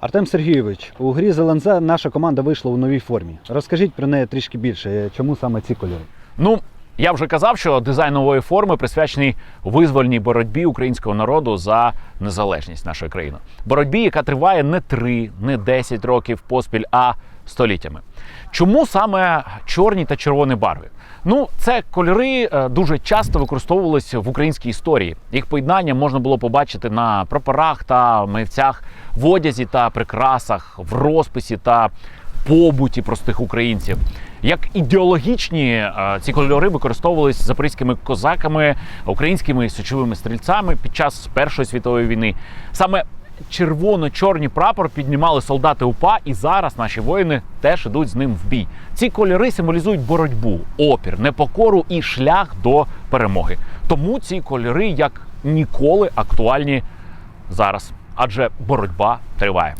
Артем Сергійович, у грі з ЛНЗ наша команда вийшла у новій формі. Розкажіть про неї трішки більше. Чому саме ці кольори? Ну, я вже казав, що дизайн нової форми присвячений визвольній боротьбі українського народу за незалежність нашої країни. Боротьбі, яка триває не 3, не 10 років поспіль, а століттями. Чому саме чорні та червоні барви? Ну, це кольори е, дуже часто використовувалися в українській історії. Їх поєднання можна було побачити на прапорах та мивцях, в одязі та прикрасах, в розписі та побуті простих українців. Як ідеологічні е, ці кольори використовувалися запорізькими козаками, українськими січовими стрільцями під час Першої світової війни. Саме червоно-чорні прапор піднімали солдати УПА, і зараз наші воїни теж ідуть з ним в бій. Ці кольори символізують боротьбу, опір, непокору і шлях до перемоги. Тому ці кольори як ніколи актуальні зараз, адже боротьба триває.